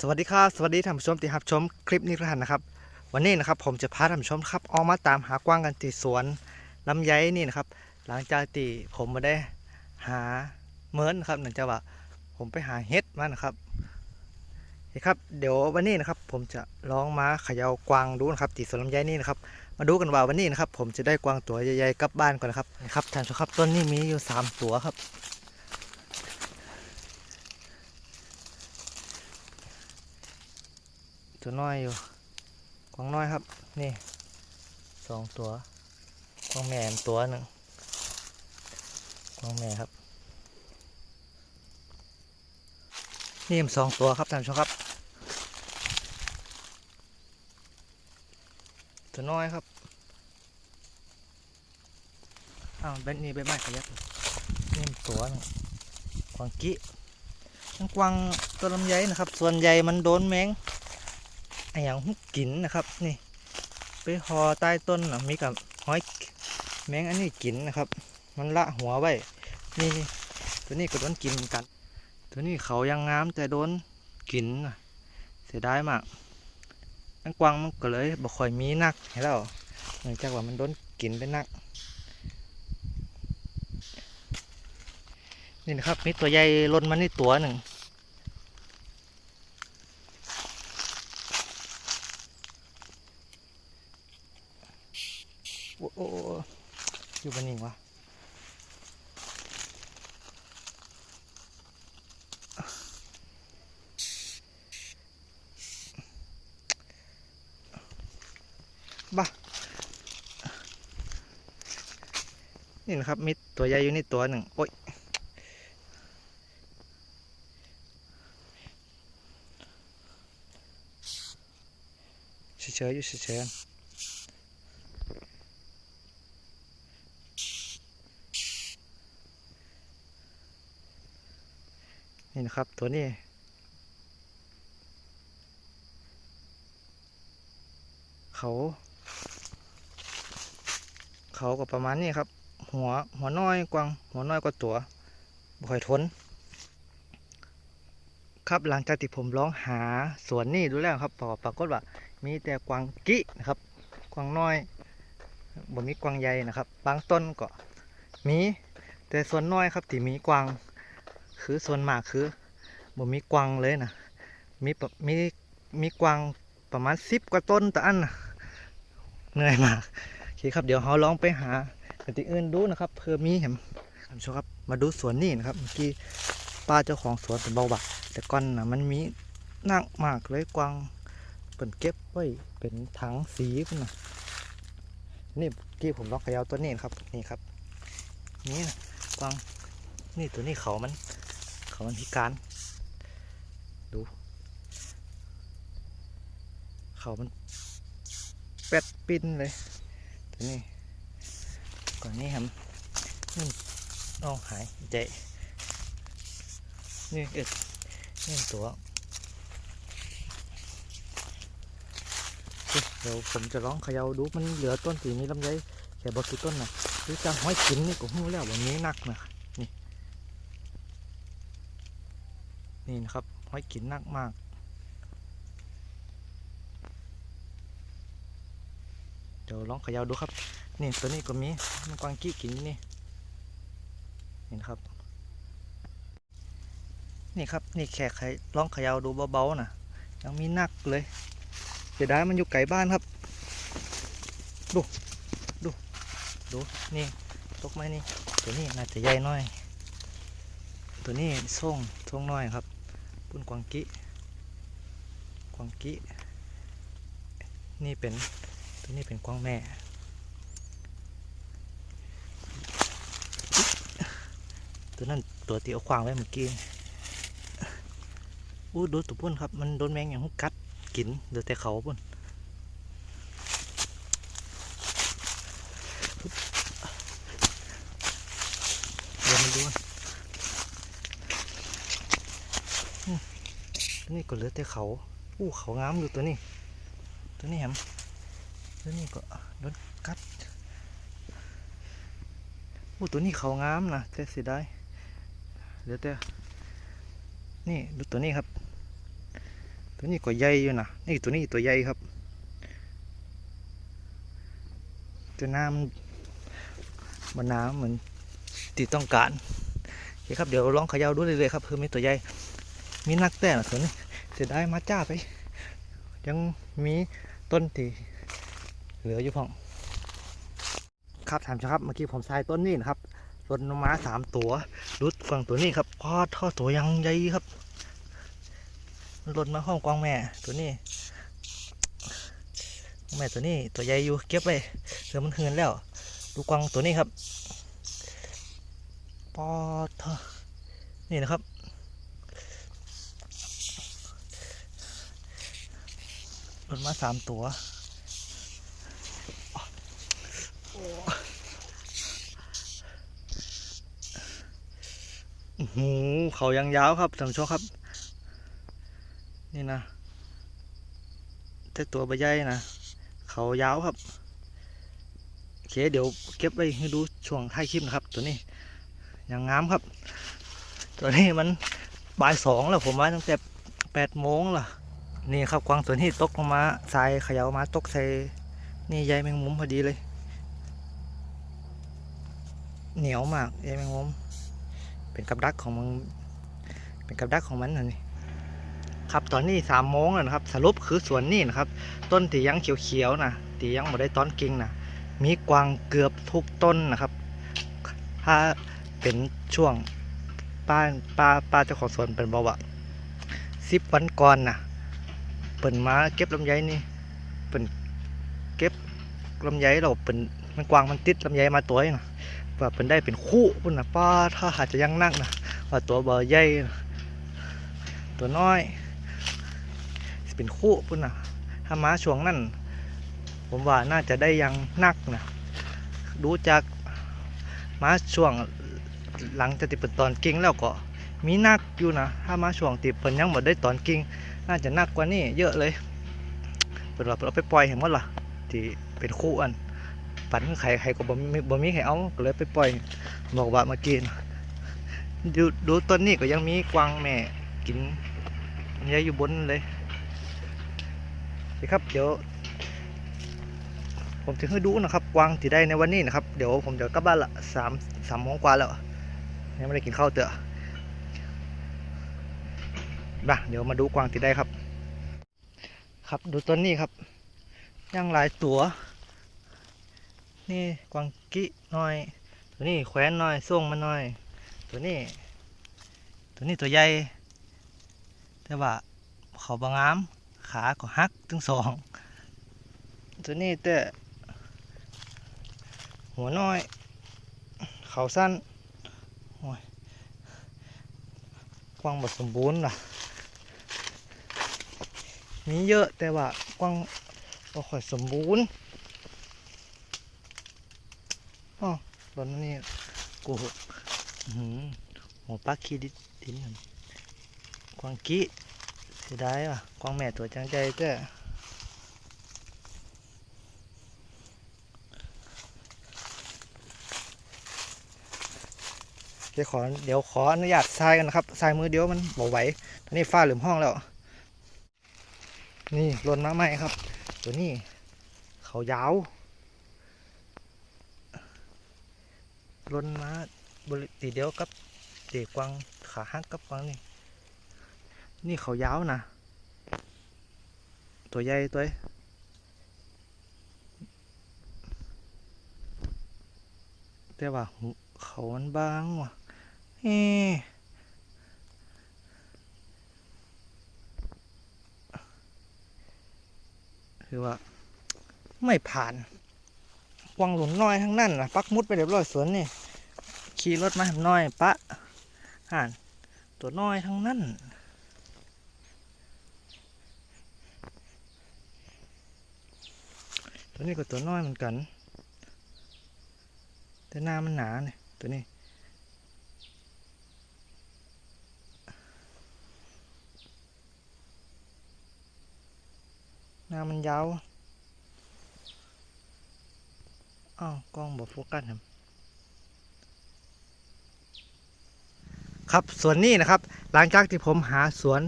สวัสดีครับสวัสดีท่านผู้ชมที่รับชมคลิปนี้ทุกท่านนะครับ วันนี้นะครับผมจะพาท่านผู้ชมครับออกมาตามหากว้างกันที่สวนลำไยนี่นะครับ หลังจากที่ผมมาได้หาเหมือนครับเนื่งจากว่าผมไปหาเห็ดมานะครับนี่ครับเดี๋ยววันนี้นะครับ ผมจะลองมาเขย่ากวางดูนะครับที่สวนลำไยนี่นะครับ มาดูกันว่าวันนี้นะครับ ผมจะได้กวางตัวใหญ่ๆกลับบ้านก่อนนะครับนี่ครับท่านผู้ชมครับต้นนี้มีอยู่สามตัวครับ ตัวน้อยอยู่กวางน้อยครับ นี่สองตัวกวางแม่ตัวหนึ่งกวางแม่ครับ นี่มันสองตัวครับท่านผู้ชมครับ ตัวน้อยครับอ้าวเบนนี่ใบไม้ขยับนี่มตัวหนึงกวางกี้ทั้งกวางตัวลำไยนะครับ ส่วนใหญ่มันโดนแมง ไออย่างหุกกินนะครับนี่ไปหอใต้ต้นนะมีกับหอยแมงอันนี้กินนะครับ มันละหัวไว้นี่ตัวนี้ก็โดนกินเหมือนกัน ตัวนี้เขายังงามแต่โดนกินนะเสียดายมากนังกวางมันก็เลยบ่ค่อยมีนักให้เราเนื่องจากว่ามันโดนกินไปนัก นี่นะครับมีตัวใหญ่ลนมานี่ตัวหนึ่ง โอ้โออยู่บนนี่วะบ้านี่นะครับมีตัวใหญ่อยู่นี่ตัวหนึ่งโอ้ยเฉยๆอยู่เฉยๆ นี่นะครับตัวนี้ เขา เขาก็ประมาณนี้ครับ หัวหัวน้อยกวางหัวน้อยกว่าตัวบ่อยทน ครับหลังจากที่ผมร้องหาสวนนี่ดูแล้วครับปรปรากฏว่า มีแต่กวางกินะครับ กวางน้อยบ่มีกวางใหญ่นะครับ บางต้นก็มีแต่ส่วนน้อยครับที่มีกวาง คือส่วนมากคือบ่มีกวางเลยนะมีมีมีกวางประมาณสิบกว่าต้นแต่อันนะเหนื่อยมากโอเคครับเดี๋ยวเราลองไปหากันที่อื่นดูนะครับเพื่อมีเห็นท่านผู้ชมครับมาดูสวนนี่นะครับเมื่อกี้ป้าเจ้าของสวนเป็นเบาบ่าแต่ก่อนนะมันมีนักมากเลยกวางเป็นเก็บไว้เป็นถังสีพุ่นนะนี่เมื่อกี้ผมลองขยาวตัวนี้นครับนี่ครับ นี่นะกวางนี่ตัวนี้เขามัน เขามันพิการ ดู เขามันเป็ดปิ้นเลยตัวนี้ก่อนนี้ครับนี่น้องหายใจนี่เอ็ดนี่ตัวเดี๋ยวผมจะลองเขย่าดูมันเหลือต้นสีมีลำไยแค่บกี่ต้นนะหรือจะห้อยกินนี่ก็หู้แล้ววันนี้หนักนะ นี่นะครับห้อยกินนักมาก เดี๋ยวลองขย่าดูครับ นี่ตัวนี้ก็มีมันกวางกี้กินนี่นี่นะครับ นี่ครับนี่แค่ไขลองขย่าดูเบาๆนะยังมีนักเลยเสียดายมันอยู่ไกลบ้านครับ ดูดูดูนี่ตกไหมนี่ตัวนี้น่าจะใหญ่น่อย ตัวนี้ส่งส่งน้อยครับ ปุ่นกวางกิกวางกินี่เป็นตัวนี้เป็นกวางแม่ตัวนั้นตัวที่เอาควางไว้เมื่อกี้อู้ดูตัวปุ่นครับ มันโดนแมงอย่างหุกกัดกินเหลือแต่เขาปุ่นเดี๋ยวมาดูกัน ตัวนี้ก็เหลือแต่เขาอู้เขางามอยู่ตัวนี้ ตัวนี้แฮมตัวนี้ก็โดนกัดอู้ตัวนี้เขางามนะแต่เสียดายเหลือแต่นี่ดูตัวนี้ครับ ตัวนี้ก็ใหญ่อยู่นะนี่ตัวนี้ตัวใหญ่ครับตัวน้ำมันน้ำเหมือนที่ต้องการโอเคครับเดี๋ยวลองขย่าดูเรื่อยๆครับเพื่อมีตัวใหญ่ มีนักแต่นะส่วนนี้เสียดายมาจ้าไป ยังมีต้นที่เหลืออยู่พ่อง ครับถามครับเมื่อกี้ผมใส่ต้นนี้นะครับรถน้ำม้าสามตัวรุดฝั่งตัวนี้ครับพอท่อตัวยังใหญ่ครับรถมาห้องกวางแม่ตัวนี้ แม่ตัวนี้ตัวใหญ่อยู่เก็บไว้เดี๋ยวมันเหือนแล้ว ดูกวางตัวนี้ครับปอท่อนี่นะครับ รถมาสามตัวโอ้โหเขายังยาวครับท่านผู้ชมครับ นี่นะแต่ตัวใบใหญ่นะเขายาวครับโอเคเดี๋ยวเก็บไว้ให้ดูช่วงท้ายคลิปนะครับ ตัวนี้ยังงามครับ ตัวนี้มันบ่ายสองแล้วผมมาตั้งแต่แปดโมงล่ะ นี่ครับกวางตัวนี้ตกลงมาทรายเขย่ามาตกใส่นี่ใยแมงมุมพอดีเลย เหนียวมากใยแมงมุมเป็นกับดักของมันเป็นกับดักของมันนะนี่ครับตอนนี้สามโมงแล้วนะครับ สรุปคือสวนนี่นะครับ ต้นที่ยังเขียวๆนะที่ยังไม่ได้ตอนกิ่งนะมีกวางเกือบทุกต้นนะครับ ถ้าเป็นช่วงป้าป้าป้าเจ้าของสวนเป็นบอกว่าสิบวันก่อนนะ เปิ่นมาเก็บลำไยนี่เปิ่นเก็บลำไยเราเปิ่นมันกวางมันติดลำไยมาตัวเองนะว่าเป็นได้เป็นคู่พุ่นนะป้าถ้าอาจจะยังนักนะว่าตัวเบอร์ใหญ่ตัวน้อยเป็นคู่พุ่นนะถ้ามาช่วงนั้นผมว่าน่าจะได้ยังนักนะดูจากมาช่วงหลังจากติดเป็นตอนกิ่งแล้วก็ มีนักอยู่นะถ้ามาช่วงติดเป็นยังหมดได้ตอนกิ่งน่าจะนักกว่านี้เยอะเลยเป็นว่าเอาไปปล่อยเห็นหมดล่ะที่เป็นคู่อันปันไข่ไข่ก็บ่มีบ่มีใครเอาก็เลยไปปล่อยบอกว่ามากินดูดูต้นนี้ก็ยังมีกวางแม่กินเยอะอยู่บนเลยนี่ครับเดี๋ยว ผมจะให้ดูนะครับกวางที่ได้ในวันนี้นะครับ เดี๋ยวผมจะกลับบ้านละสามสามโมงกว่าแล้วยังไม่ได้กินข้าวเตอะ มาเดี๋ยวมาดูกวางที่ได้ครับ ครับดูต้นนี้ครับยังหลายตัว นี่กวางกิน้อย ตัวนี้แขวนน้อยส่งมาน้อย ตัวนี้ ตัวนี้ตัวใหญ่แต่ว่าเขาบางงาม ขาก็หักทั้งสองตัวนี้แต่หัวน้อย เขาสั้นโอ้ยกวางบดสมบูรณ์ล่ะ มีเยอะแต่ว่ากว้างบ่ค่อยสมบูรณ์อ๋อตอนนี้กูหือหัวปลาขี้ดินดินกวางกี้เสียดายว่ะกวางแม่ตัวจังใจเจ้เดี๋ยวขอเดี๋ยวขออนุญาตทรายกันนะครับทรายมือเดียวมันบ่ไหวตอนนี้ฟ้าเหลือมห้องแล้ว นี่ลนมาใหม่ครับ ตัวนี้ เขายาวล้นมาบริตีเดียวกับเด็กกวางขาหักกับกวางนี่ นี่เขายาวนะ ตัวใหญ่ตัวเอ้ยแต่ว่าเขามันบางว่ะเอ๊ คือว่า ไม่ผ่านวางหลุนน้อยทั้งนั้นนะปักมุดไปเรียบร้อยสวนนี่ขี่รถมาหน้อย ปะห่านตัวน้อยทั้งนั้นตัวนี้ก็ตัวน้อยเหมือนกัน แต่หน้ามันหนาเนี่ยตัวนี้ หน้ามันยาว อ้าวกล้องบอกโฟกัสครับ ครับสวนนี้นะครับ หลังจากที่ผมหาสวน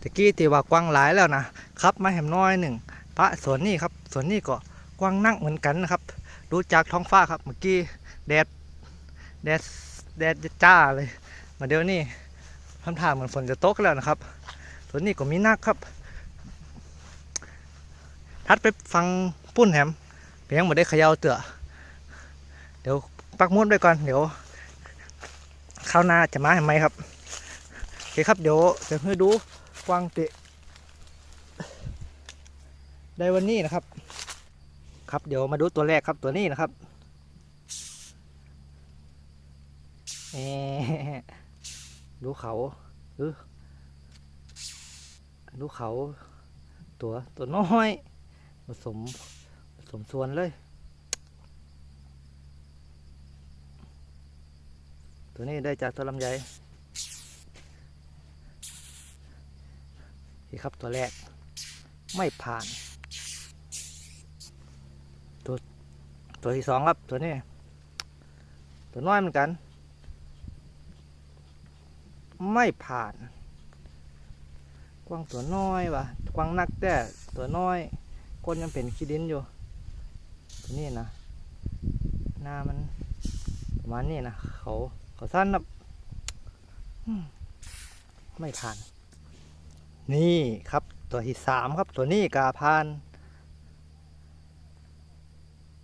ตะกี้ที่ว่ากว้างหลายแล้วนะครับมาแหมน้อยหนึ่งพระสวนนี่ครับสวนนี่ก็กว้างนักเหมือนกันนะครับ ดูจากท้องฟ้าครับเมื่อกี้แดดแดดแดดจ้าเลย มาเดี๋ยวนี้ทำท่าเหมือนฝนจะตกแล้วนะครับสวนนี่ก็มีนักครับ ทัดไปฟังปุ้นแหมเพียงหมดได้ขย่าเตือเดี๋ยวปักมุดไว้ก่อน เดี๋ยวข้าวหน้าจะมาเห็นไหมครับโอเคครับเดี๋ยวจะให้ดูกวางเตะได้วันนี้นะครับ ครับเดี๋ยวมาดูตัวแรกครับตัวนี้นะครับเอ่อดูเขาดูเขาตัวตัวน้อย สมผสมส่วนเลย ตัวนี้ได้จากตัวลำไยนี่ครับตัวแรกไม่ผ่าน ตัวตัวที่สองครับตัวนี้ ตัวน้อยเหมือนกัน ไม่ผ่าน กว้างตัวน้อยวะกว้างนักแต่ตัวน้อย ก้นยังเป็นขี้ดินอยู่ตัวนี้นะหน้ามันประมาณนี้นะเขาเขาสั้นนะไม่ผ่าน นี่ครับตัวที่สามครับตัวนี้กาพาน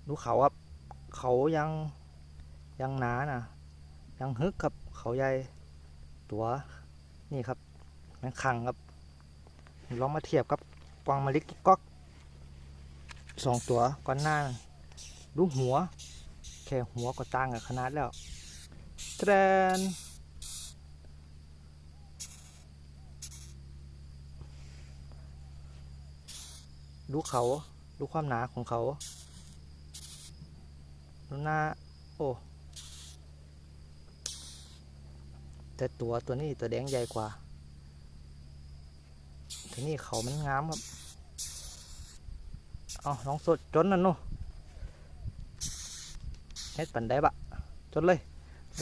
ดูเขาครับ เขายังยังหนานะยังฮึกครับเขาใหญ่ตัวนี่ครับมันขังครับลองมาเทียบกับกวางมะลิกก๊อก สองตัวก่อนหน้าดูหัว แค่หัวก็ต่างกับขนาดแล้วแตรนดูเขาดูความหนาของเขาดูหน้า โอ้แต่ตัวตัวนี้ตัวแดงใหญ่กว่าทีนี่เขามันงามครับ เอาน้องสดจนนั่นนู่เฮ็ดปันได้บะจนเลย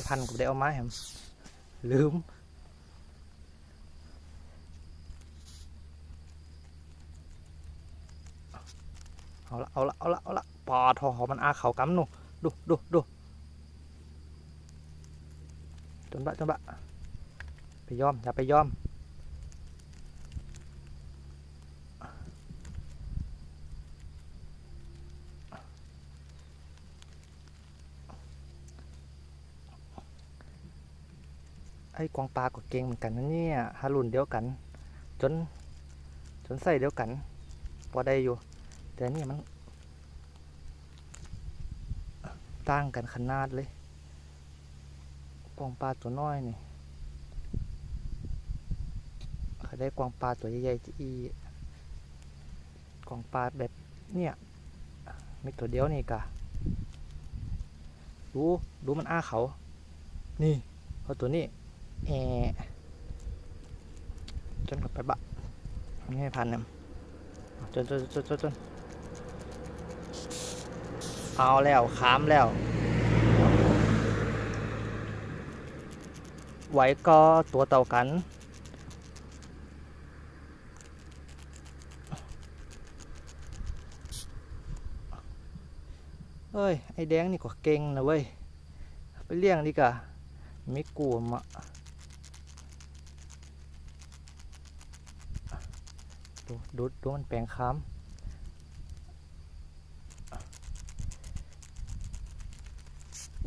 พันกับได้เอาไม้แหมลืมเอาละเอาละเอาละเอาละปอทอมันอาเขากำนู่ดูดูดูจนบะจนบะไปยอมอย่าไปยอม ไอ้กวางปลาก็เก่งเหมือนกันนะเนี่ยฮารุนเดียวกัน จน จนใส่เดียวกันพอได้อยู่ แต่นี่มันต่างกันขนาดเลยกวางปลาตัวน้อยนี่เขาได้กวางปลาตัวใหญ่ๆที่กวางปลาแบบเนี่ยมีตัวเดียวนี่กะดูดูมันอ้าเขา นี่เพราตัวนี้ แอจนกับไปบะไม่ให้พันเนี่ยจนจนจนจนจนเอาแล้วขามแล้วไหวก็ตัวเต่ากันเอ้ย ไอ้แดงนี่ก็เก่งนะเว้ย ไปเลี้ยงดีกว่าไม่กลัวมะ ดูดูดูมันแปลงค้าม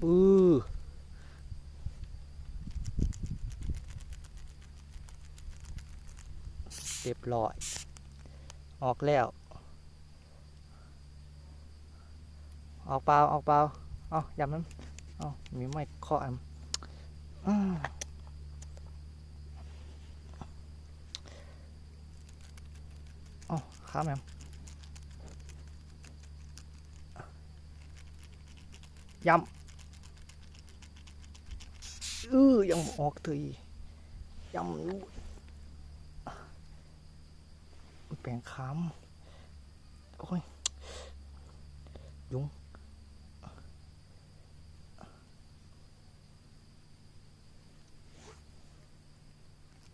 อือเรียบร้อย ออกแล้ว ออกเปล่าออกเปล่าเอายำนั้นเอามีไม่เคาะอัน อ๋อข้ามแมมยำอือยังออกเถยยำลูกแปลงค้ามโอ้ย ยุง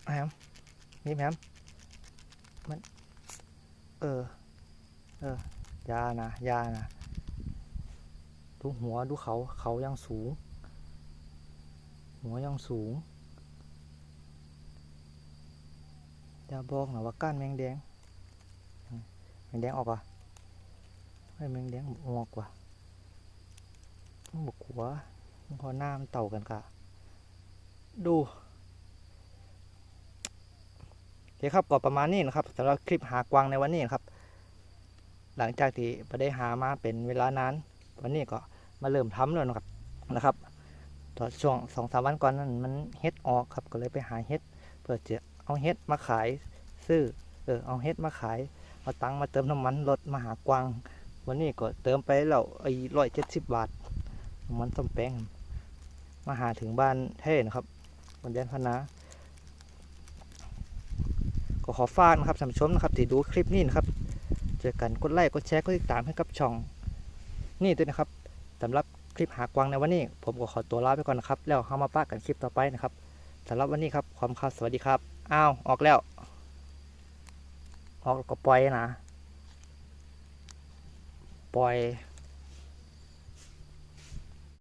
แฮมนี่แฮมมัน เออ เออยานะยานะดูหัวดูเขาเขายังสูง หัวยังสูงอย่าบอกนะว่าก้านแมงแดงแมงแดงออกอะให้แมงแดงออกว่ะมันบกหัวมันพอหน้ามันเต่ากันกะดู คครับก็ประมาณนี้นะครับสำหรับคลิปหากวางในวันนี้นะครับ หลังจากที่ไปได้หามาเป็นเวลานานวันนี้ก็มาเริ่มทำแล้วนะครับนะครับตอนช่วงสองสามวันก่อนนั้นมันเฮ็ดออกครับก็เลยไปหาเฮ็ดเพื่อจะเอาเฮ็ดมาขายซื้อเออเอาเฮ็ดมาขายเอาตังค์มาเติมน้ำมันรถมาหากวาง วันนี้ก็เติมไปแล้วไอ้ร้อยเจ็ดสิบบาทน้ำมันส้มแป้งมาหาถึงบ้านเท่นะครับบนแดนพนา ขอฝากนะครับท่านผู้ชมนะครับที่ดูคลิปนี้นะครับเจอกันกดไลค์กดแชร์กดติดตามให้กับช่องนี่ด้วยนะครับสำหรับคลิปหากวางในวันนี้ ผมก็ขอตัวลาไปก่อนนะครับ แล้วเข้ามาปะกันคลิปต่อไปนะครับสำหรับวันนี้ครับความครับสวัสดีครับอ้าวออกแล้ว ออกก็ปล่อยนะ ปล่อย